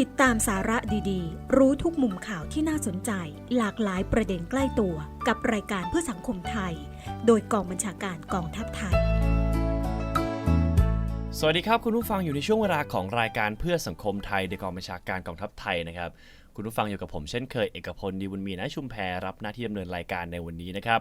ติดตามสาระดีๆ รู้ทุกมุมข่าวที่น่าสนใจ หลากหลายประเด็นใกล้ตัวกับรายการเพื่อสังคมไทย โดยกองบัญชาการกองทัพไทย สวัสดีครับคุณผู้ฟังอยู่ในช่วงเวลาของรายการเพื่อสังคมไทยโดยกองบัญชาการกองทัพไทยนะครับ คุณผู้ฟังอยู่กับผมเช่นเคยเอกพลดีบุญมีนะชุมแพรรับหน้าที่ดำเนินรายการในวันนี้นะครับ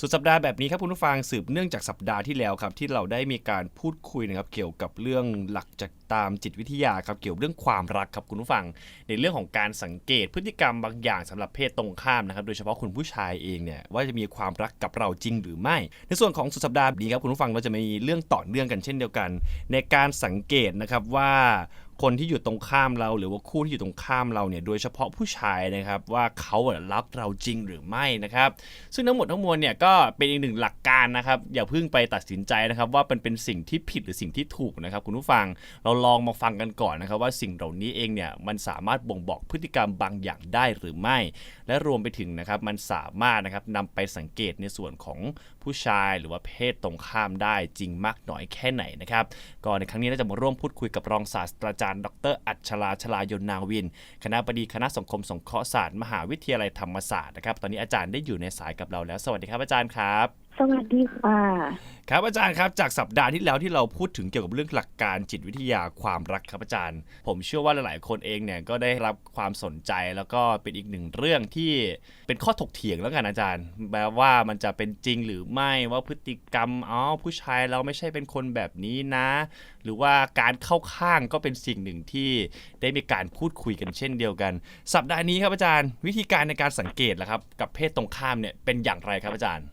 สุดสัปดาห์แบบนี้ครับคุณผู้ฟังสืบเนื่องจากสัปดาห์ที่แล้วครับที่เราได้มีการพูดคุยนะครับเกี่ยวกับเรื่องหลักจากตามจิตวิทยาครับเกี่ยวกับเรื่องความรักครับคุณผู้ฟัง ในเรื่องของการสังเกตพฤติกรรมบางอย่างสำหรับเพศตรงข้ามนะครับโดยเฉพาะคุณผู้ชายเองเนี่ยว่าจะมีความรักกับเราจริงหรือไม่ ในส่วนของสุดสัปดาห์นี้ครับคุณผู้ฟังเราจะมีเรื่องต่อเนื่องกันเช่นเดียวกัน ในการสังเกตนะครับว่า คนที่อยู่ตรงข้ามเรา หรือว่าคู่ที่อยู่ตรงข้ามเราเนี่ยโดยเฉพาะผู้ชายนะครับว่าเขารักเราจริงหรือไม่นะครับ ซึ่งทั้งหมดทั้งมวลเนี่ยก็เป็นอีกหนึ่งหลักการนะครับ อย่าเพิ่งไปตัดสินใจนะครับ ว่าเป็นเป็นสิ่งที่ผิดหรือสิ่งที่ถูกนะครับ คุณผู้ฟังเราลองมาฟังกันก่อนนะครับ ว่าสิ่งเหล่านี้เองเนี่ยมันสามารถบ่งบอกพฤติกรรมบางอย่างได้หรือไม่ และรวมไปถึงนะครับมันสามารถนะครับนำไปสังเกตในส่วนของ ผู้ชายหรือว่าเพศตรงข้ามได้จริงมากน้อยแค่ไหนนะครับก็ในครั้งนี้เราจะมาร่วมพูดคุยกับรองศาสตราจารย์ ดร อัชราชลายนนาวิน คณะบดีคณะสังคมสงเคราะห์ศาสตร์มหาวิทยาลัยธรรมศาสตร์นะครับตอนนี้อาจารย์ได้อยู่ในสายกับเราแล้ว สวัสดีครับอาจารย์ครับ สวัสดีค่ะ ครับอาจารย์ครับจากสัปดาห์ที่แล้วที่เราพูดถึงเกี่ยวกับเรื่องหลักการจิตวิทยาความรักครับอาจารย์ ผมเชื่อว่าหลายๆ คนเองเนี่ยก็ได้รับความสนใจแล้วก็เป็นอีกหนึ่งเรื่องที่เป็นข้อถกเถียงแล้วกันอาจารย์แม้ว่ามันจะเป็นจริงหรือไม่ว่าพฤติกรรมอ๋อผู้ชายเราไม่ใช่เป็นคนแบบนี้นะ หรือว่าการเข้าข้างก็เป็นสิ่งหนึ่งที่ได้มีการพูดคุยกันเช่นเดียวกัน สัปดาห์นี้ครับอาจารย์ วิธีการในการสังเกตล่ะครับกับเพศตรงข้ามเนี่ยเป็นอย่างไรครับอาจารย์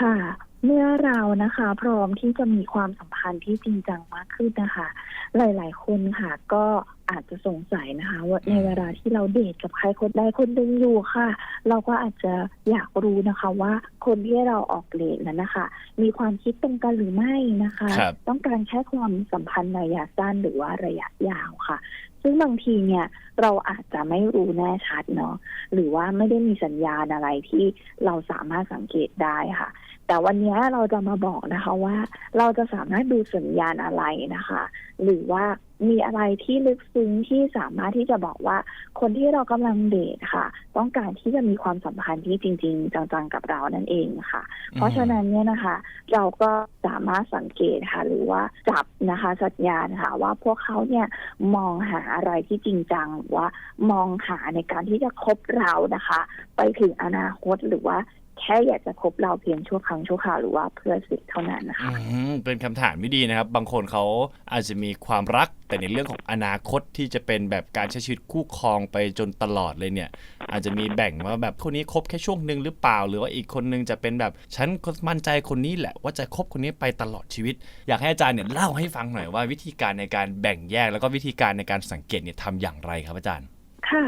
ค่ะ เมื่อเรานะคะ พร้อมที่จะมีความสัมพันธ์ที่จริงจังมากขึ้นนะคะ หลาย ๆ คนค่ะ ก็อาจจะสงสัยนะคะ ว่าในเวลาที่เราเดทกับใครคนใดคนหนึ่งอยู่ค่ะ เราก็อาจจะอยากรู้นะคะ ว่าคนที่เราออกเดทนั้นนะคะ มีความคิดตรงกันหรือไม่นะคะ ครับ ต้องการแค่ความสัมพันธ์ระยะสั้นหรือว่าระยะยาวค่ะ ซึ่งบางทีเนี่ยเราอาจจะไม่รู้แน่ชัดเนาะหรือว่าไม่ได้มีสัญญาณอะไรที่เราสามารถสังเกตได้ค่ะ แต่วันนี้เราจะมาบอกนะคะว่า เราจะสามารถดูสัญญาณอะไรนะคะ หรือว่า มีอะไรที่ลึกซึ้งที่สามารถที่จะบอกว่า คนที่เรากำลังเดทค่ะ ต้องการที่จะมีความสัมพันธ์ที่จริง ๆ จังๆกับเรานั่นเองค่ะ เพราะฉะนั้นเนี่ยนะคะ เราก็สามารถสังเกตค่ะ หรือว่าจับนะคะสัญญาณค่ะ ว่าพวกเขาเนี่ยมองหาอะไรที่จริงจังหรือว่ามองหาในการที่จะคบเรานะคะ ไปถึงอนาคตหรือว่า แค่อยากจะคบเราเพียงชั่วครั้งชั่วคราวหรือว่าเพื่อสิทธิ์เท่านั้นนะคะอืมเป็นคำถามที่ดีนะครับ บางคนเขาอาจจะมีความรักแต่ในเรื่องของอนาคตที่จะเป็นแบบการใช้ชีวิตคู่ครองไปจนตลอดเลยเนี่ย อาจจะมีแบ่งว่าแบบคนนี้คบแค่ช่วงหนึ่งหรือเปล่า หรือว่าอีกคนนึงจะเป็นแบบฉันก็มั่นใจคนนี้แหละ ว่าจะคบคนนี้ไปตลอดชีวิต อยากให้อาจารย์เนี่ยเล่าให้ฟังหน่อยว่าวิธีการในการแบ่งแยก แล้วก็วิธีการในการสังเกตเนี่ยทำอย่างไรครับอาจารย์ ค่ะ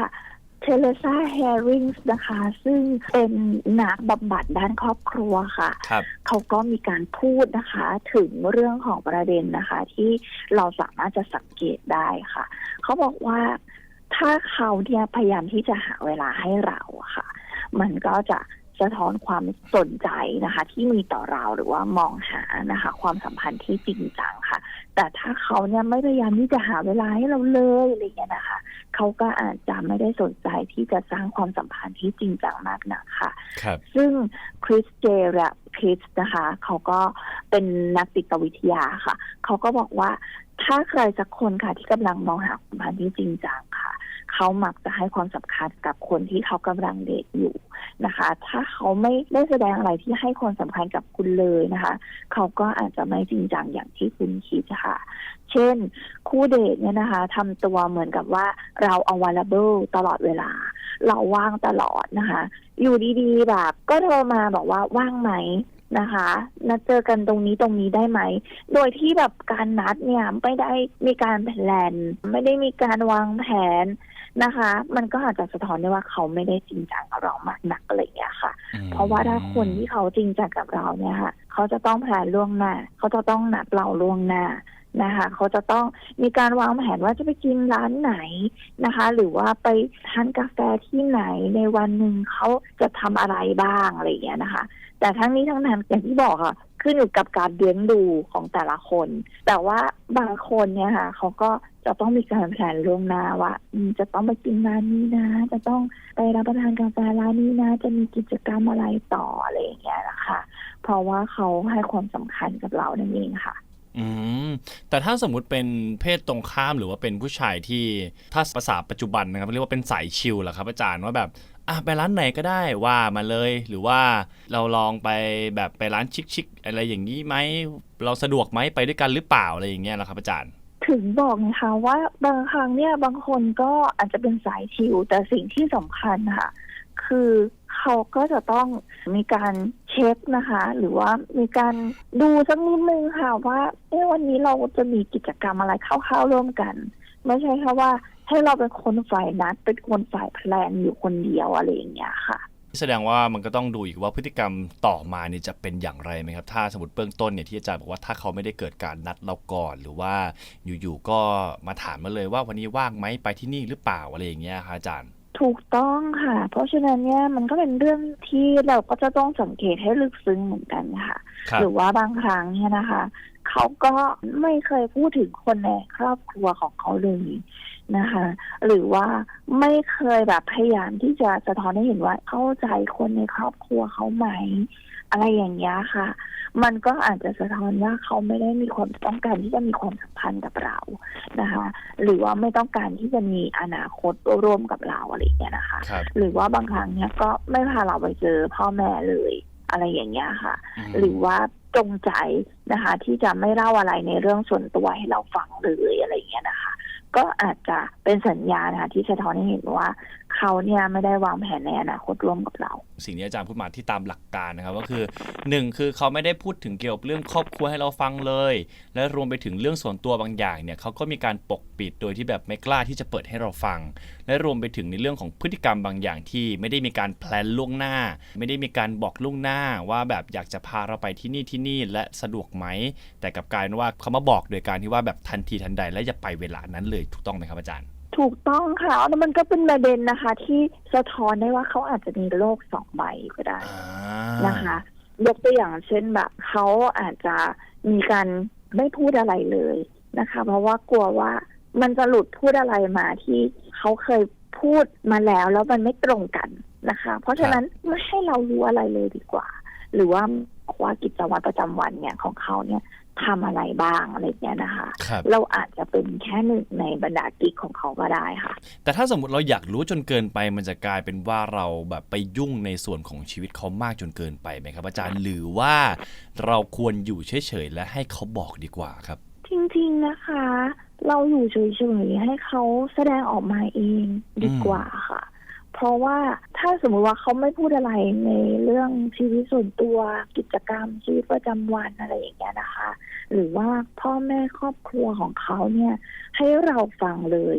เทเลซาแฮริงส์นะคะ ซึ่งเป็นนักบำบัดด้านครอบครัวค่ะ ครับ เขาก็มีการพูดนะคะ ถึงเรื่องของประเด็นนะคะ ที่เราสามารถจะสังเกตได้ค่ะ เขาบอกว่าถ้าเขาเนี่ยพยายามที่จะหาเวลาให้เราอะค่ะ มันก็จะสะท้อนความสนใจนะคะ ที่มีต่อเราหรือว่ามองหานะคะ ความสัมพันธ์ที่จริงจังค่ะ แต่ถ้าเขาเนี่ยไม่พยายามที่จะหาเวลาให้เราเลยอะไรอย่างเงี้ยนะคะเขาก็อาจจะไม่ได้สนใจที่จะสร้างความสัมพันธ์ที่จริงจังมากนักค่ะครับซึ่งคริสเจและคริสนะคะเขาก็เป็นนักจิตวิทยาค่ะ เขาก็บอกว่าถ้าใครสักคนค่ะที่กำลังมองหาความสัมพันธ์ที่จริงจังค่ะ เขามักจะให้ความสำคัญกับคนที่เขากำลังเดทอยู่นะคะ ถ้าเขาไม่ได้แสดงอะไรที่ให้ความสำคัญกับคุณเลยนะคะ เขาก็อาจจะไม่จริงจังอย่างที่คุณคิดค่ะ เช่น คู่เดทเนี่ยนะคะทำตัวเหมือนกับว่าเรา available ตลอดเวลา เราว่างตลอดนะคะ อยู่ดีๆแบบก็โทรมาบอกว่าว่างไหมนะคะนัดเจอกันตรงนี้ตรงนี้ได้ไหม โดยที่แบบการนัดเนี่ยไม่ได้มีการแพลนไม่ได้มีการวางแผน นะคะ มันก็อาจจะสะท้อนได้ว่าเขาไม่ได้จริงจังกับเรามากนักอะไรอย่างเงี้ยค่ะ เพราะว่าถ้าคนที่เขาจริงจังกับเราเนี่ยค่ะ เขาจะต้องแพลนล่วงหน้า เขาจะต้องนัดเราล่วงหน้า นะคะเขาจะต้องมีการวางแผนว่าจะไปกินร้านไหนนะคะ หรือว่าไปทานกาแฟที่ไหนในวันหนึ่งเขาจะทำอะไรบ้างอะไรอย่างเงี้ยนะคะ แต่ทั้งนี้ทั้งนั้นอย่างที่บอกค่ะขึ้นอยู่กับการเลี้ยงดูของแต่ละคน แต่ว่าบางคนเนี่ยค่ะเขาก็จะต้องมีการแผนล่วงหน้าว่าจะต้องไปกินร้านนี้นะ จะต้องไปรับประทานกาแฟร้านนี้นะ จะมีกิจกรรมอะไรต่ออะไรอย่างเงี้ยนะคะ เพราะว่าเขาให้ความสำคัญกับเรานั่นเองค่ะ อืมแต่ถ้าสมมุติเป็นเพศตรงข้ามหรือว่าเป็นผู้ชายที่ถ้าภาษาปัจจุบันนะครับเรียกว่าเป็นสายชิลเหรอครับอาจารย์ว่าแบบอะไปร้านไหนก็ได้ว่ามาเลย หรือว่าเราลองไปแบบไปร้านชิคๆอะไรอย่างนี้ไหมเราสะดวกไหมไปด้วยกันหรือเปล่าอะไรอย่างเงี้ยเหรอครับอาจารย์ถึงบอกนะคะว่าบางครั้งเนี่ยบางคนก็อาจจะเป็นสายชิวแต่สิ่งที่สำคัญค่ะ คือ เขาก็จะต้องมีการเช็คนะคะ หรือว่ามีการดูสักนิดนึงค่ะว่าเอ๊ะวันนี้เราจะมีกิจกรรมอะไรเข้าๆร่วมกัน ไม่ใช่แค่ว่าให้เราเป็นคนฝ่ายนัดเป็นคนฝ่ายแพลนอยู่คนเดียวอะไรอย่างเงี้ยค่ะแสดงว่ามันก็ต้องดูอีกว่าพฤติกรรมต่อมาเนี่ยจะเป็นอย่างไรไหมครับ ถ้าสมมติเบื้องต้นเนี่ยที่อาจารย์บอกว่าถ้าเขาไม่ได้เกิดการนัดเราก่อน หรือว่าอยู่ๆก็มาถามมาเลยว่าวันนี้ว่างไหมไปที่นี่หรือเปล่าอะไรอย่างเงี้ยครับอาจารย์ ถูกต้องค่ะ เพราะฉะนั้นเนี่ยมันก็เป็นเรื่องที่เราก็จะต้องสังเกตให้ลึกซึ้งเหมือนกันค่ะ ครับ หรือว่าบางครั้งเนี่ยนะคะ เขาก็ไม่เคยพูดถึงคนในครอบครัวของเขาเลยนะคะ หรือว่าไม่เคยแบบพยายามที่จะสะท้อนให้เห็นว่าเข้าใจคนในครอบครัวเขาไหม อะไรอย่างเงี้ยค่ะ มันก็อาจจะสะท้อนว่าเขาไม่ได้มีความต้องการที่จะมีความสัมพันธ์กับเรานะคะ หรือว่าไม่ต้องการที่จะมีอนาคตร่วมกับเราอะไรอย่างเงี้ยนะคะ ครับ หรือว่าบางครั้งเนี่ยก็ไม่พาเราไปเจอพ่อแม่เลย อะไรอย่างเงี้ยค่ะมหรือว่าจงใจนะคะ ที่จะไม่เล่าอะไรในเรื่องส่วนตัวให้เราฟังเลยอะไรอย่างเงี้ยนะคะ ก็อาจจะเป็นสัญญาณนะคะที่สะท้อนให้เห็นว่า เขาเนี่ยไม่ได้วางแผนในอนาคตร่วมกับเรา สิ่งที่อาจารย์พูดมาที่ตามหลักการนะครับ ก็คือหนึ่งคือเขาไม่ได้พูดถึงเกี่ยวกับเรื่องครอบครัวให้เราฟังเลย และรวมไปถึงเรื่องส่วนตัวบางอย่างเนี่ยเขาก็มีการปกปิดโดยที่แบบไม่กล้าที่จะเปิดให้เราฟัง และรวมไปถึงในเรื่องของพฤติกรรมบางอย่างที่ไม่ได้มีการแพลนล่วงหน้า ไม่ได้มีการบอกล่วงหน้าว่าแบบอยากจะพาเราไปที่นี่ที่นี่และสะดวกไหม แต่กลับกลายว่าเขามาบอกโดยการที่ว่าแบบทันทีทันใด และอย่าไปเวลานั้นเลยถูกต้องไหมครับอาจารย์ ถูกต้องค่ะแล้วมันก็เป็นประเด็นนะคะ ที่สะท้อนได้ว่าเขาอาจจะมีโลกสองใบก็ได้อ่านะคะ ยกตัวอย่างเช่นแบบเขาอาจจะมีการไม่พูดอะไรเลยนะคะ เพราะว่ากลัวว่ามันจะหลุดพูดอะไรมาที่เขาเคยพูดมาแล้วแล้วมันไม่ตรงกันนะคะ เพราะฉะนั้นไม่ให้เรารู้อะไรเลยดีกว่า หรือว่าว่ากิจวัตรประจำวันเนี่ยของเขาเนี่ย ทำอะไรบ้างอะไรเงี้ยนะคะครับเราอาจจะเป็นแค่หนึ่งในบรรดากิ๊กของเขาก็ได้ค่ะ แต่ถ้าสมมติเราอยากรู้จนเกินไป มันจะกลายเป็นว่าเราแบบไปยุ่งในส่วนของชีวิตเขามากจนเกินไปไหมครับอาจารย์หรือว่าเราควรอยู่เฉยๆและให้เขาบอกดีกว่าครับ จริงๆนะคะ เราอยู่เฉยๆให้เขาแสดงออกมาเองดีกว่าค่ะ เพราะว่าถ้าสมมติว่าเขาไม่พูดอะไรในเรื่องชีวิตส่วนตัวกิจกรรมชีวิตประจำวันอะไรอย่างเงี้ยนะคะ หรือว่าพ่อแม่ครอบครัวของเขาเนี่ยให้เราฟังเลย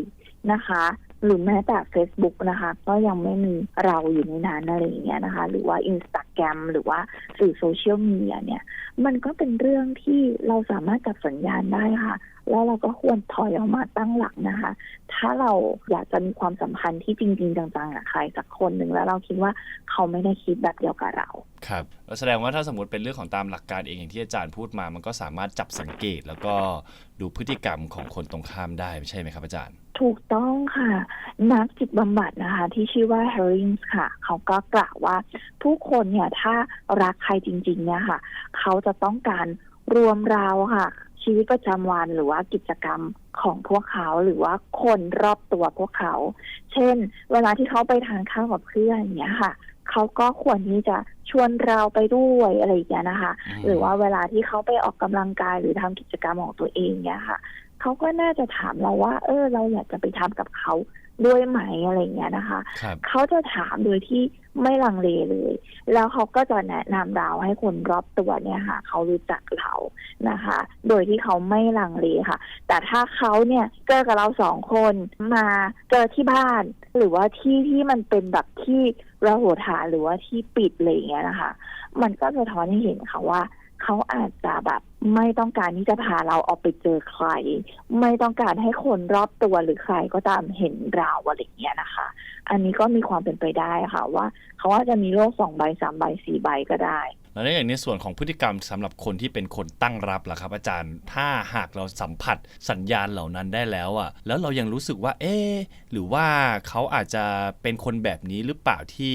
นะคะ หรือแม้แต่ Facebook นะคะ ก็ยังไม่มีเราอยู่ในนั้นอะไรอย่างเงี้ยนะคะ หรือว่า Instagram หรือว่าสื่อโซเชียลมีเดียเนี่ย มันก็เป็นเรื่องที่เราสามารถจับสัญญาณได้ค่ะ แล้วเราก็ควรถอยออกมาตั้งหลักนะคะ ถ้าเราอยากจะมีความสัมพันธ์ที่จริง ๆ จังๆกับใครสักคนหนึ่งแล้วเราคิดว่าเขาไม่ได้คิดแบบเดียวกับเราครับแสดงว่าถ้าสมมติเป็นเรื่องของตามหลักการเองอย่างที่อาจารย์พูดมา มันก็สามารถจับสังเกต แล้วก็ดูพฤติกรรมของคนตรงข้ามได้ใช่ไหมครับอาจารย์ ถูกต้องค่ะ นักจิตบำบัดนะคะ ที่ชื่อว่า h e r r i n g ค่ะ เขาก็กล่าวว่าผู้คนเนี่ยถ้ารักใครจริง ๆ เนี่ยค่ะ เขาจะต้องการรวมเราค่ะ ชีวิตประจำวันหรือว่ากิจกรรมของพวกเขาหรือว่าคนรอบตัวพวกเขา เช่น เวลาที่เขาไปทานข้าวกับเพื่อนอย่างเงี้ยค่ะเขาก็ควรที่จะชวนเราไปด้วยอะไรอย่างเงี้ยนะคะอืมหรือว่าเวลาที่เขาไปออกกำลังกายหรือทำกิจกรรมของตัวเองเนี่ยค่ะ เขาก็น่าจะถามเราว่า เออ เราอยากจะไปทำกับเขาด้วยไหมอะไรอย่างเงี้ยนะคะครับเขาจะถามโดยที่ไม่ลังเลเลย แล้วเขาก็จะแนะนำเราให้คนรอบตัวเนี่ยค่ะ เขารู้จักเรานะคะ โดยที่เขาไม่ลังเลค่ะ แต่ถ้าเขาเนี่ยเจอกับเราสองคนมาเจอที่บ้าน หรือว่าที่ที่มันเป็นแบบที่ระโหฐานหรือว่าที่ปิดอะไรอย่างเงี้ยนะคะ มันก็จะท้อนให้เห็นค่ะว่า เขาอาจจะแบบไม่ต้องการที่จะพาเราออกไปเจอใคร ไม่ต้องการให้คนรอบตัวหรือใครก็ตามเห็นเราอะไรเงี้ยนะคะ อันนี้ก็มีความเป็นไปได้ค่ะ ว่า เขาอาจจะมีโรคสองใบสามใบสี่ใบก็ได้ แล้วในอย่างในส่วนของพฤติกรรมสำหรับคนที่เป็นคนตั้งรับล่ะครับ อาจารย์ ถ้าหากเราสัมผัสสัญญาณเหล่านั้นได้แล้วอะ แล้วเรายังรู้สึกว่า เอ๊หรือว่าเขาอาจจะเป็นคนแบบนี้หรือเปล่าที่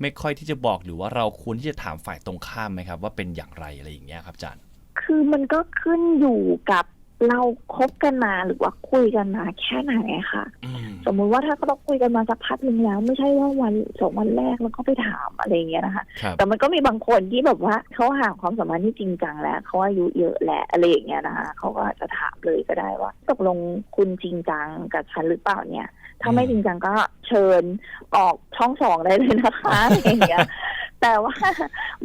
ไม่ค่อยที่จะบอกหรือว่าเราควรที่จะถามฝ่ายตรงข้ามไหมครับ ว่าเป็นอย่างไรอะไรอย่างเงี้ยครับอาจารย์ คือมันก็ขึ้นอยู่กับ เราคบกันมาหรือว่าคุยกันมาแค่ไหนค่ะอืมสมมุติว่าถ้าเราคุยกันมาสักพักหนึ่งแล้ว ไม่ใช่ว่าวันสองวันแรกแล้วก็ไปถามอะไรอย่างเงี้ยนะคะครับแต่มันก็มีบางคนที่แบบว่าเขาห่างความสัมพันธ์ที่จริงจังแล้วเขาอายุเยอะแหละอะไรอย่างเงี้ยนะคะเขาก็อาจจะถามเลยก็ได้ว่าตกลงคุณจริงจังกับฉันหรือเปล่าเนี่ย ถ้าไม่จริงจังก็เชิญออกช่องสองได้เลยนะคะอะไรอย่างเงี้ยแต่ว่า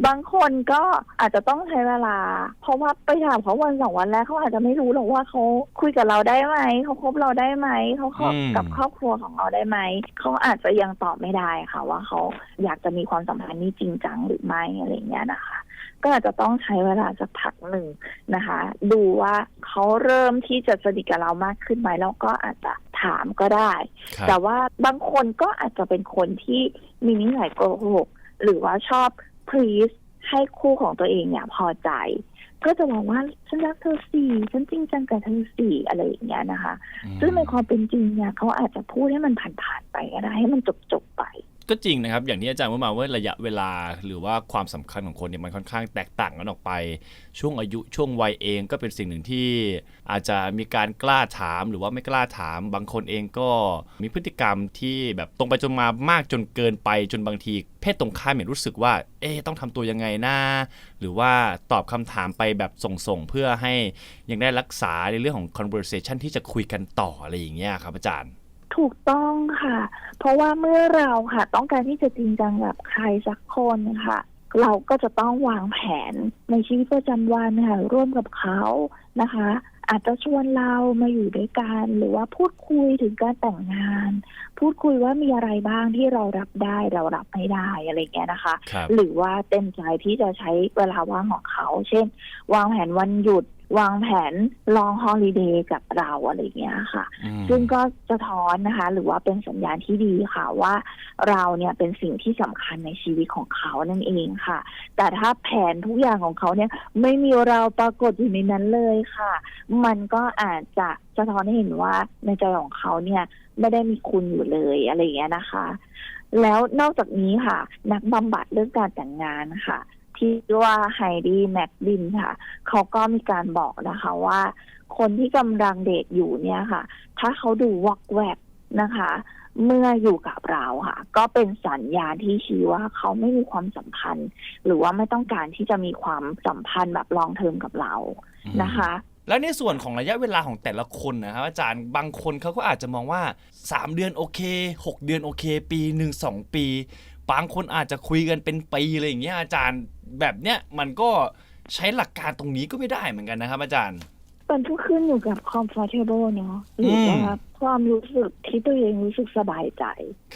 บางคนก็อาจจะต้องใช้เวลา เพราะว่าไปถามเขาวันสองวันแรกเขาอาจจะไม่รู้หรอกว่าเขาคุยกับเราได้ไหมเขาคบเราได้ไหมเขาคบอืมกับครอบครัวของเราได้ไหมเขาอาจจะยังตอบไม่ได้ค่ะ ว่าเขาอยากจะมีความสัมพันธ์นี้จริงจังหรือไม่อะไรอย่างเงี้ยนะคะ ก็อาจจะต้องใช้เวลาสักพักหนึ่งนะคะ ดูว่าเขาเริ่มที่จะสนิทกับเรามากขึ้นไหมแล้วก็อาจจะ ถามก็ได้ ครับ แต่ว่าบางคนก็อาจจะเป็นคนที่มีนิสัยโกหกหรือว่าชอบ please ให้คู่ของตัวเองเนี่ยพอใจ ก็จะบอกว่าฉันรักเธอสี่ฉันจริงจังกับเธอสี่อะไรอย่างเงี้ยนะคะ ซึ่งในความเป็นจริงเนี่ยเขาอาจจะพูดให้มันผ่านๆไปก็ได้ให้มันจบๆไป ก็จริงนะครับ อย่างที่อาจารย์ว่ามาว่าระยะเวลาหรือว่าความสำคัญของคนเนี่ยมันค่อนข้างแตกต่างกันออกไป ช่วงอายุช่วงวัยเองก็เป็นสิ่งหนึ่งที่อาจจะมีการกล้าถามหรือว่าไม่กล้าถาม บางคนเองก็มีพฤติกรรมที่แบบตรงไปจนมามากจนเกินไปจนบางที เพศตรงข้ามเนี่ยรู้สึกว่า เอ๊ต้องทำตัวยังไงนะหรือว่าตอบคำถามไปแบบส่งๆเพื่อให้ยังได้รักษาในเรื่องของ conversation ที่จะคุยกันต่ออะไรอย่างเงี้ยครับอาจารย์ ถูกต้องค่ะ เพราะว่าเมื่อเราค่ะ ต้องการที่จะจริงจังกับใครสักคนค่ะ เราก็จะต้องวางแผนในชีวิตประจำวันค่ะร่วมกับเขานะคะ อาจจะชวนเรามาอยู่ด้วยกันหรือว่าพูดคุยถึงการแต่งงาน พูดคุยว่ามีอะไรบ้างที่เรารับได้เรารับไม่ได้อะไรอย่างเงี้ยนะคะครับหรือว่าเต็มใจที่จะใช้เวลาว่างของเขา เช่น วางแผนวันหยุด วางแผนลองฮอลิเดย์กับเราอะไรอย่างเงี้ยค่ะอืมซึ่งก็สะท้อนนะคะ หรือว่าเป็นสัญญาณที่ดีค่ะว่าเราเนี่ยเป็นสิ่งที่สำคัญในชีวิตของเขานั่นเองค่ะ แต่ถ้าแผนทุกอย่างของเขาเนี่ยไม่มีเราปรากฏอยู่ในนั้นเลยค่ะ มันก็อาจจะสะท้อนให้เห็นว่าในใจของเขาเนี่ยไม่ได้มีคุณอยู่เลยอะไรอย่างเงี้ยนะคะ แล้วนอกจากนี้ค่ะ นักบำบัดเรื่องการแต่งงานค่ะ ที่ชื่อว่าไฮดี้แม็กดินค่ะ เขาก็มีการบอกนะคะว่า คนที่กำลังเดทอยู่เนี่ยค่ะ ถ้าเขาดูวอกแวกนะคะ เมื่ออยู่กับเราค่ะ ก็เป็นสัญญาณที่ชี้ว่าเขาไม่มีความสัมพันธ์ หรือว่าไม่ต้องการที่จะมีความสัมพันธ์แบบลองเทอมกับเรานะคะ แล้วในส่วนของระยะเวลาของแต่ละคนนะครับอาจารย์บางคนเขาก็อาจจะมองว่า 3 เดือนโอเค 6 เดือนโอเค ปีหนึ่งสองปี บางคนอาจจะคุยกันเป็นปีอะไรอย่างเงี้ยอาจารย์แบบเนี้ยมันก็ใช้หลักการตรงนี้ก็ไม่ได้เหมือนกันนะครับ อาจารย์มันก็ขึ้นอยู่กับ comfortable เนาะหรือว่าความรู้สึกที่ตัวเองรู้สึกสบายใจ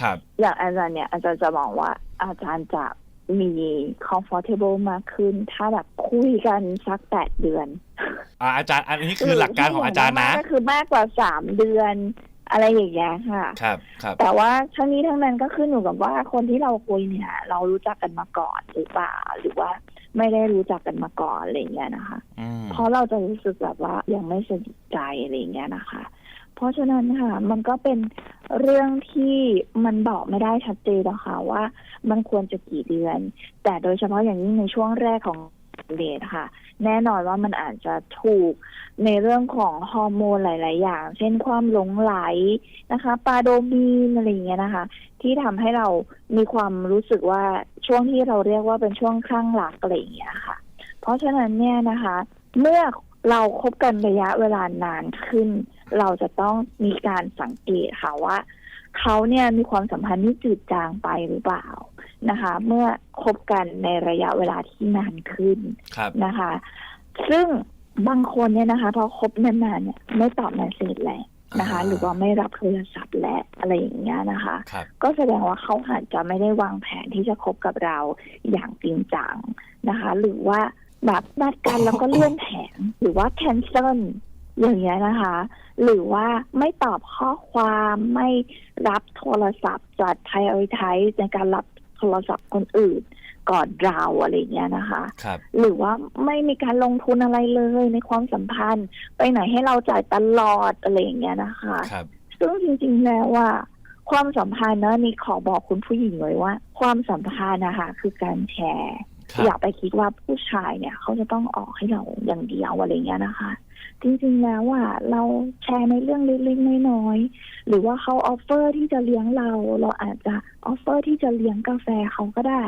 ครับอย่างอาจารย์เนี่ยอาจารย์จะมองว่าอาจารย์จะมี comfortable มากขึ้น ถ้าแบบคุยกันสักแปดเดือนอ่าอาจารย์ อันนี้คือหลักการของอาจารย์นะก็คือมากกว่าสามเดือน อะไรอย่างเงี้ยค่ะ ครับครับ แต่ว่าทั้งนี้ทั้งนั้นก็ขึ้นอยู่กับว่าคนที่เราคุยเนี่ย เรารู้จักกันมาก่อนหรือเปล่าหรือว่าไม่ได้รู้จักกันมาก่อนอะไรอย่างเงี้ยนะคะอืมเพราะเราจะรู้สึกแบบว่ายังไม่สนิทใจอะไรอย่างเงี้ยนะคะ เพราะฉะนั้นค่ะ มันก็เป็นเรื่องที่มันบอกไม่ได้ชัดเจนหรอกค่ะว่ามันควรจะกี่เดือน แต่โดยเฉพาะอย่างยิ่งในช่วงแรกของเดทค่ะ แน่นอนว่ามันอาจจะถูกในเรื่องของฮอร์โมนหลาย ๆ อย่าง เช่นความหลงไหลนะคะปาโดมีนอะไรอย่างเงี้ยนะคะ ที่ทำให้เรามีความรู้สึกว่าช่วงที่เราเรียกว่าเป็นช่วงคลั่งรักอะไรอย่างเงี้ยค่ะ เพราะฉะนั้นเนี่ยนะคะ เมื่อเราคบกันระยะเวลานานขึ้น เราจะต้องมีการสังเกตค่ะว่าเขาเนี่ยมีความสัมพันธ์ที่จืดจางไปหรือเปล่า นะคะ เมื่อคบกันในระยะเวลาที่นานขึ้นครับนะคะ ซึ่งบางคนเนี่ยนะคะ พอคบนานๆเนี่ยไม่ตอบเมสเซจแหละนะคะอ่าหรือว่าไม่รับโทรศัพท์และอะไรอย่างเงี้ยนะคะครับก็แสดงว่าเขาอาจจะไม่ได้วางแผนที่จะคบกับเราอย่างจริงจังนะคะ หรือว่าแบบนัดกันแล้วก็เลื่อนแผนหรือว่า cancel อย่างเงี้ยนะคะ หรือว่าไม่ตอบข้อความไม่รับโทรศัพท์จัด prioritize ในการรับ โทรศัพท์คนอื่นก่อนเราอะไรเงี้ยนะคะ ครับหรือว่าไม่มีการลงทุนอะไรเลยในความสัมพันธ์ ไปไหนให้เราจ่ายตลอดอะไรอย่างเงี้ยนะคะ ครับ ซึ่งจริงๆแล้วว่า ความสัมพันธ์นะนี่ขอบอกคุณผู้หญิงเลยว่า ความสัมพันธ์นะคะคือการแชร์ครับ อย่าไปคิดว่าผู้ชายเนี่ย เขาจะต้องออกให้เราอย่างเดียวอะไรเงี้ยนะคะ จริงๆแล้วอะเราแชร์ในเรื่องเล็กๆน้อยๆหรือว่าเขาออฟเฟอร์ที่จะเลี้ยงเรา เราอาจจะออฟเฟอร์ที่จะเลี้ยงกาแฟเขาก็ได้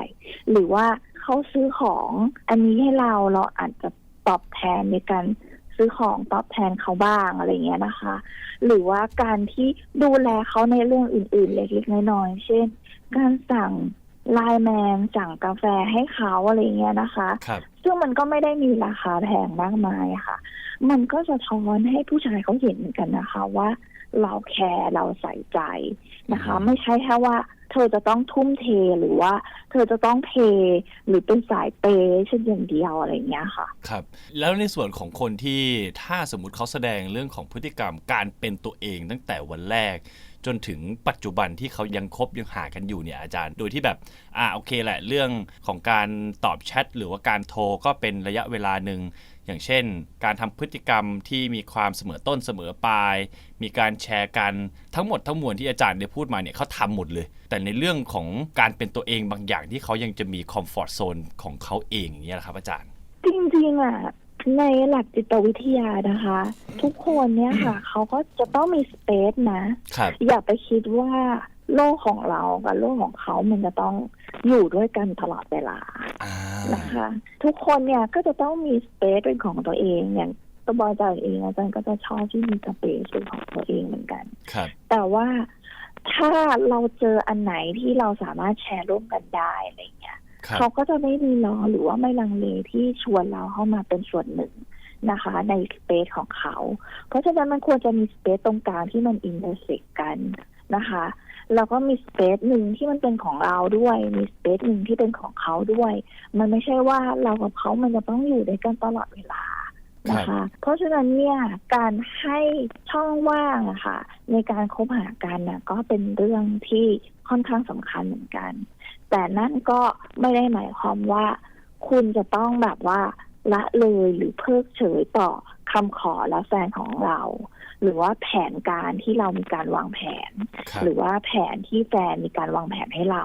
หรือว่าเขาซื้อของอันนี้ให้เราเราอาจจะตอบแทนในการซื้อของตอบแทนเขาบ้างอะไรเงี้ยนะคะ หรือว่าการที่ดูแลเขาในเรื่องอื่น ๆ เล็กๆน้อยๆเช่น การสั่ง ไลน์แมนสั่งกาแฟให้เขาอะไรเงี้ยนะคะ ครับ ซึ่งมันก็ไม่ได้มีราคาแพงมากมายค่ะ มันก็สะท้อนให้ผู้ชายเขาเห็นเหมือนกันนะคะว่า เราแคร์เราใส่ใจนะคะ อืม ไม่ใช่แค่ว่า เธอจะต้องทุ่มเทหรือว่า เธอจะต้องเพย์หรือเป็นสายเปย์เช่นอย่างเดียวอะไรอย่างเงี้ยค่ะ ครับ แล้วในส่วนของคนที่ถ้าสมมติเขาแสดงเรื่องของพฤติกรรมการเป็นตัวเองตั้งแต่วันแรก จนถึงปัจจุบันที่เขายังคบยังหากันอยู่เนี่ยอาจารย์ โดยที่แบบอ่าโอเคแหละเรื่องของการตอบแชทหรือว่าการโทรก็เป็นระยะเวลาหนึ่งอย่างเช่น การทำพฤติกรรมที่มีความเสมอต้นเสมอปลาย มีการแชร์กันทั้งหมดทั้งมวลที่อาจารย์ได้พูดมาเนี่ยเขาทำหมดเลย แต่ในเรื่องของการเป็นตัวเองบางอย่างที่เขายังจะมีคอมฟอร์ทโซนของเขาเองอย่างเงี้ยนะครับอาจารย์ จริงๆอะ ในหลักจิตวิทยานะคะ ทุกคนเนี่ยค่ะ เขาก็จะต้องมีสเปซนะครับอย่าไปคิดว่าโลกของเรากับโลกของเขา มันจะต้องอยู่ด้วยกันตลอดเวลาอ่านะคะ ทุกคนเนี่ยก็จะต้องมีสเปซเป็นของตัวเองอย่างตัวบอยจอยเองอาจารย์ก็จะชอบที่มีสเปซเป็นของตัวเองเหมือนกันครับแต่ว่าถ้าเราเจออันไหนที่เราสามารถแชร์ร่วมกันได้อะไรเงี้ยครับ เขาก็จะไม่มีล้อหรือว่าไม่ลังเลที่ชวนเราเข้ามาเป็นส่วนหนึ่งนะคะ ในสเปซของเขา เพราะฉะนั้นมันควรจะมีสเปซตรงกลางที่มันอินเตอร์เซ็กกันนะคะแล้วก็มีสเปซหนึ่งที่มันเป็นของเราด้วย มีสเปซหนึ่งที่เป็นของเขาด้วย มันไม่ใช่ว่าเรากับเขามันจะต้องอยู่ด้วยกันตลอดเวลานะคะ เพราะฉะนั้นเนี่ยการให้ช่องว่างอะค่ะในการคบหากันน่ะก็เป็นเรื่องที่ค่อนข้างสำคัญเหมือนกัน แต่นั่นก็ไม่ได้หมายความว่า คุณจะต้องแบบว่าละเลยหรือเพิกเฉยต่อคำขอและแฟนของเรา หรือว่าแผนการที่เรามีการวางแผนครับหรือว่าแผนที่แฟนมีการวางแผนให้เรา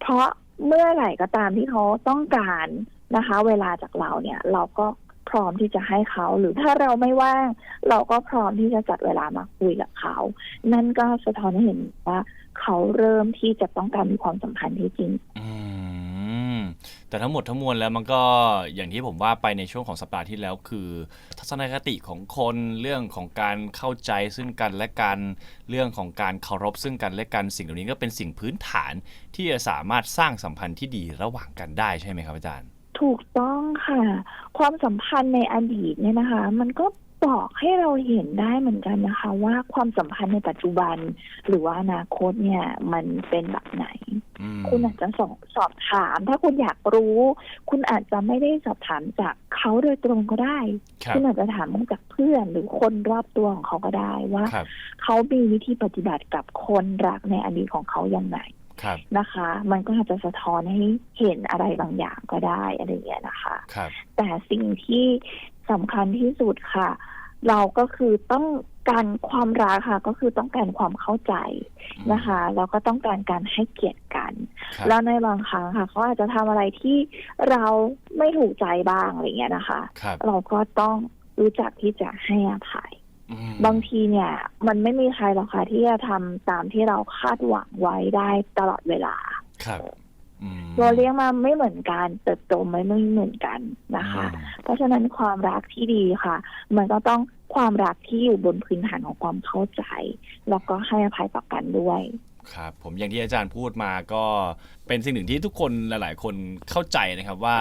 เพราะเมื่อไหร่ก็ตามที่เขาต้องการนะคะ เวลาจากเราเนี่ยเราก็พร้อมที่จะให้เขาหรือถ้าเราไม่ว่าง เราก็พร้อมที่จะจัดเวลามาคุยกับเขา นั่นก็สะท้อนให้เห็นว่า เขาเริ่มที่จะต้องการมีความสัมพันธ์ที่จริงอืมแต่ทั้งหมดทั้งมวลแล้วมันก็อย่างที่ผมว่าไปในช่วงของสัปดาห์ที่แล้วคือ ทัศนคติของคนเรื่องของการเข้าใจซึ่งกันและกันเรื่องของการเคารพซึ่งกันและกันสิ่งเหล่านี้ก็เป็นสิ่งพื้นฐานที่จะสามารถสร้างสัมพันธ์ที่ดีระหว่างกันได้ใช่ไหมครับอาจารย์ ถูกต้องค่ะ ความสัมพันธ์ในอดีตเนี่ยนะคะ มันก็ บอกให้เราเห็นได้เหมือนกันนะคะ ว่าความสัมพันธ์ในปัจจุบัน หรือว่าอนาคตเนี่ย มันเป็นแบบไหนอืมคุณอาจจะสอบสอบถาม ถ้าคุณอยากรู้ คุณอาจจะไม่ได้สอบถามจากเขาโดยตรงก็ได้ครับคุณอาจจะถามจากเพื่อนหรือคนรอบตัวของเขาก็ได้ว่าครับเขามีวิธีปฏิบัติกับคนรักในอดีตของเขาอย่างไรครับนะคะ มันก็อาจจะสะท้อนให้เห็นอะไรบางอย่างก็ได้อะไรอย่างเงี้ยนะคะครับแต่สิ่งที่สำคัญที่สุดค่ะ เราก็คือต้องการความรักค่ะ ก็คือต้องการความเข้าใจนะคะ แล้วก็ต้องการการให้เกียรติกันครับแล้วในบางครั้งค่ะเขาอาจจะทำอะไรที่เราไม่ถูกใจบ้างอะไรเงี้ยนะคะครับเราก็ต้องรู้จักที่จะให้อภัยอืมบางทีเนี่ย มันไม่มีใครหรอกค่ะที่จะทำตามที่เราคาดหวังไว้ได้ตลอดเวลาครับอืม เราเลี้ยงมาไม่เหมือนกัน เติบโตไม่ไม่เหมือนกันนะคะอืมเพราะฉะนั้นความรักที่ดีค่ะ มันก็ต้องความรักที่อยู่บนพื้นฐานของความเข้าใจ แล้วก็ให้อภัยต่อกันด้วย ครับ ผมอย่างที่อาจารย์พูดมาก็ เป็นสิ่งหนึ่งที่ทุกคนหลาย ๆ คนเข้าใจนะครับว่า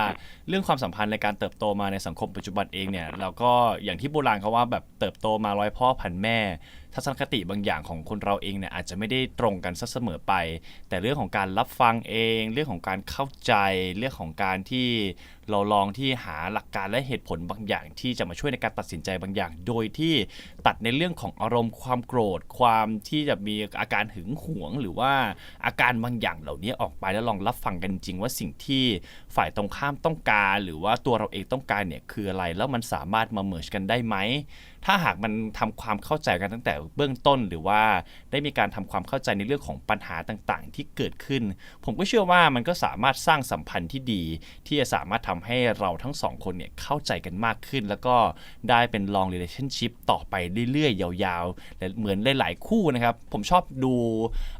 เรื่องความสัมพันธ์ในการเติบโตมาในสังคมปัจจุบันเองเนี่ยเราก็อย่างที่โบราณเขาว่าแบบเติบโตมาร้อยพ่อพันแม่ ทัศนคติบางอย่างของคนเราเองเนี่ยอาจจะไม่ได้ตรงกันซะเสมอไป แต่เรื่องของการรับฟังเอง เรื่องของการเข้าใจ เรื่องของการที่เราลองที่หาหลักการและเหตุผลบางอย่าง ที่จะมาช่วยในการตัดสินใจบางอย่าง โดยที่ตัดในเรื่องของอารมณ์ความโกรธ ความที่จะมีอาการหึงหวง หรือว่าอาการบางอย่างเหล่านี้ออกไปแล้วลองรับฟังกันจริงว่าสิ่งที่ฝ่ายตรงข้ามต้องการ หรือว่าตัวเราเองต้องการเนี่ยคืออะไรแล้วมันสามารถมาเมิร์ชกันได้ไหม ถ้าหากมันทำความเข้าใจกันตั้งแต่เบื้องต้น หรือว่าได้มีการทำความเข้าใจในเรื่องของปัญหาต่างๆ ที่เกิดขึ้น ผมก็เชื่อว่ามันก็สามารถสร้างสัมพันธ์ที่ดี ที่จะสามารถทำให้เราทั้งสองคนเนี่ยเข้าใจกันมากขึ้น แล้วก็ได้เป็น long relationship ต่อไปเรื่อยๆ ยาวๆและเหมือนหลายๆคู่นะครับ ผมชอบดู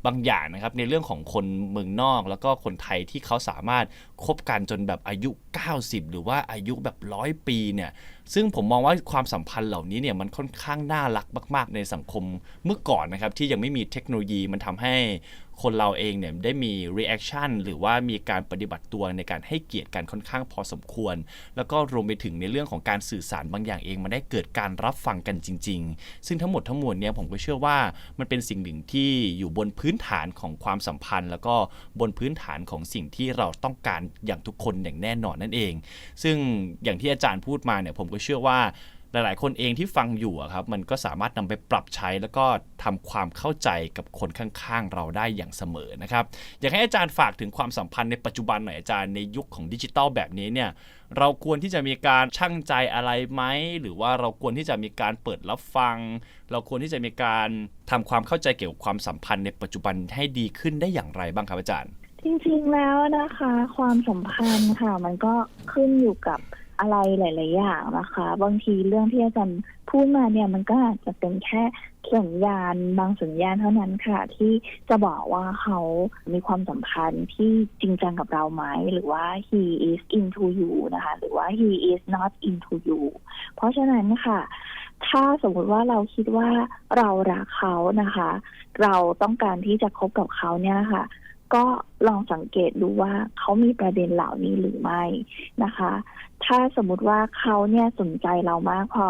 บางอย่างนะครับในเรื่องของคนเมืองนอก แล้วก็คนไทยที่เขาสามารถคบกันจนแบบอายุ 90 หรือว่าอายุแบบร้อยปีเนี่ย ซึ่งผมมองว่าความสัมพันธ์เหล่านี้เนี่ยมันค่อนข้างน่ารักมาก ๆ ในสังคมเมื่อก่อนนะครับที่ยังไม่มีเทคโนโลยีมันทำให้ คนเราเองเนี่ยได้มี reaction หรือว่ามีการปฏิบัติตัวในการให้เกียรติกันค่อนข้างพอสมควร แล้วก็รวมไปถึงในเรื่องของการสื่อสารบางอย่างเองมันได้เกิดการรับฟังกันจริง ๆ ซึ่งทั้งหมดทั้งมวลเนี่ยผมก็เชื่อว่ามันเป็นสิ่งหนึ่งที่อยู่บนพื้นฐานของความสัมพันธ์ แล้วก็บนพื้นฐานของสิ่งที่เราต้องการอย่างทุกคนอย่างแน่นอนนั่นเอง ซึ่งอย่างที่อาจารย์พูดมาเนี่ยผมก็เชื่อว่า หลาย ๆ คนเองที่ฟังอยู่ครับ มันก็สามารถนำไปปรับใช้แล้วก็ทำความเข้าใจกับคนข้าง ๆ เราได้อย่างเสมอนะครับ อยากให้อาจารย์ฝากถึงความสัมพันธ์ในปัจจุบันหน่อยอาจารย์ในยุคของดิจิทัลแบบนี้เนี่ยเราควรที่จะมีการชั่งใจอะไรไหม หรือว่าเราควรที่จะมีการเปิดรับฟัง เราควรที่จะมีการทำความเข้าใจเกี่ยวกับความสัมพันธ์ในปัจจุบันให้ดีขึ้นได้อย่างไรบ้างครับอาจารย์ จริงๆแล้วนะคะ ความสัมพันธ์ค่ะ มันก็ขึ้นอยู่กับ อะไรหลาย ๆ อย่างนะคะ บางทีเรื่องที่อาจารย์พูดมาเนี่ยมันก็อาจจะเป็นแค่สัญญาณบางสัญญาณเท่านั้นค่ะ ที่จะบอกว่าเขามีความสัมพันธ์ที่จริงจังกับเราไหมหรือว่า he is into you นะคะ หรือว่า he is not into you เพราะฉะนั้นค่ะ ถ้าสมมติว่าเราคิดว่าเรารักเขานะคะ เราต้องการที่จะคบกับเขาเนี่ยค่ะ ก็ลองสังเกตดูว่าเขามีประเด็นเหล่านี้หรือไม่นะคะ ถ้าสมมติว่าเขาเนี่ยสนใจเรามากพอ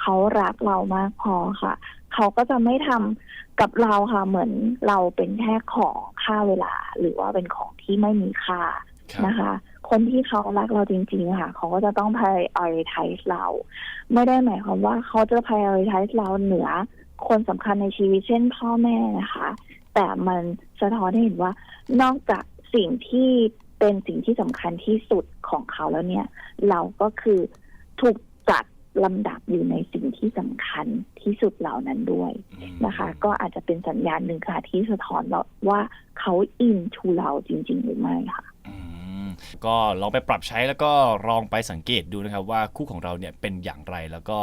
เขารักเรามากพอค่ะ เขาก็จะไม่ทำกับเราค่ะ เหมือนเราเป็นแค่ของค่าเวลา หรือว่าเป็นของที่ไม่มีค่านะคะ คนที่เขารักเราจริงๆค่ะ เขาก็จะต้อง prioritize เรา ไม่ได้หมายความว่าเขาจะ prioritize เราเหนือคนสำคัญในชีวิตเช่นพ่อแม่นะคะ แต่มันสะท้อนให้เห็นว่า นอกจากสิ่งที่เป็นสิ่งที่สำคัญที่สุดของเขาแล้วเนี่ย เราก็คือถูกจัดลำดับอยู่ในสิ่งที่สำคัญที่สุดเหล่านั้นด้วยนะคะ ก็อาจจะเป็นสัญญาณหนึ่งค่ะที่สะท้อนเราว่าเขาอินทูเราจริง ๆ หรือไม่ค่ะอืม ก็ลองไปปรับใช้แล้วก็ลองไปสังเกตดูนะครับว่าคู่ของเราเนี่ยเป็นอย่างไรแล้วก็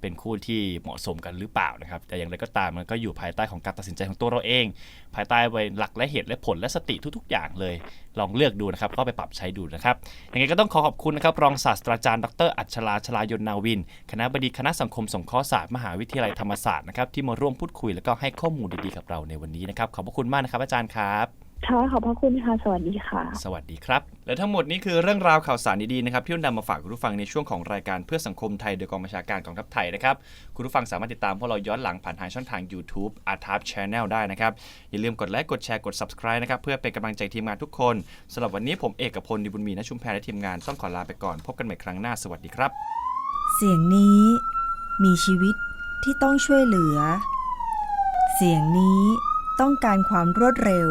เป็นคู่ที่เหมาะสมกันหรือเปล่านะครับ แต่อย่างไรก็ตามมันก็อยู่ภายใต้ของการตัดสินใจของตัวเราเอง ภายใต้ไว้หลักและเหตุและผลและสติทุก ๆ อย่างเลย ลองเลือกดูนะครับ ก็ไปปรับใช้ดูนะครับยังไงก็ต้องขอขอบคุณนะครับ รองศาสตราจารย์ ดร อัชราชลายนนาวิน คณะบดีคณะสังคมสงเคราะห์ศาสตร์มหาวิทยาลัยธรรมศาสตร์นะครับที่มาร่วมพูดคุยแล้วก็ให้ข้อมูลดีๆกับเราในวันนี้นะครับขอบพระคุณมากนะครับอาจารย์ครับ ค่ะขอบพระคุณค่ะ สวัสดีค่ะ สวัสดีครับ และทั้งหมดนี้คือเรื่องราวข่าวสารดีๆนะครับที่นำมาฝากคุณผู้ฟังในช่วงของรายการเพื่อสังคมไทยโดยกองบัญชาการกองทัพไทยนะครับ คุณผู้ฟังสามารถติดตามพวกเราย้อนหลังผ่านทางช่องทาง YouTube a r t a p Channel ได้นะครับ อย่าลืมกดไลค์กดแชร์กด Subscribe นะครับเพื่อเป็นกำลังใจทีมงานทุกคนสำหรับวันนี้ผมเอกพลดิบุญมีณชุมแพรและทีมงานต้องขอลาไปก่อนพบกันใหม่ครั้งหน้าสวัสดีครับ เสียงนี้มีชีวิตที่ต้องช่วยเหลือ เสียงนี้ต้องการความรวดเร็ว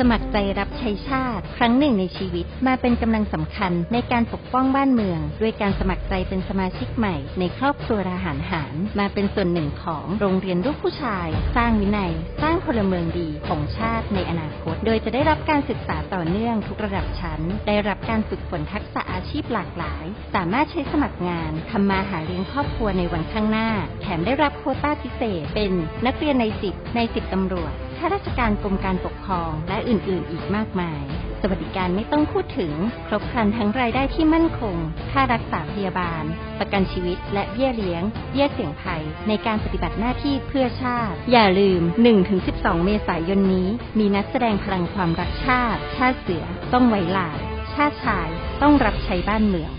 สมัครใจรับใช้ชาติ ครั้งหนึ่งในชีวิตมาเป็นกำลังสำคัญในการปกป้องบ้านเมือง ด้วยการสมัครใจเป็นสมาชิกใหม่ ในครอบครัวทหารหารมาเป็นส่วนหนึ่งของโรงเรียนลูกผู้ชาย สร้างวินัย สร้างพลเมืองดีของชาติในอนาคต โดยจะได้รับการศึกษาต่อเนื่องทุกระดับชั้น ได้รับการฝึกฝนทักษะอาชีพหลากหลาย สามารถใช้สมัครงานทำมาหาเลี้ยงครอบครัวในวันข้างหน้า แถมได้รับโคต้าพิเศษ เป็นนักเรียนในสิบในสิบตำรวจ ข้าราชการกรมการปกครอง และอื่นๆ อีกมากมาย สวัสดิการไม่ต้องพูดถึง ครบครันทั้งรายได้ที่มั่นคง ค่ารักษาพยาบาล ประกันชีวิต และเบี้ยเลี้ยง เบี้ยเสี่ยงภัย ในการปฏิบัติหน้าที่เพื่อชาติ อย่าลืม 1-12 เมษายนนี้ มีนัดแสดงพลังความรักชาติ ชาติเสือ ต้องไว้หลาชาติชาย ต้องรับใช้บ้านเมือง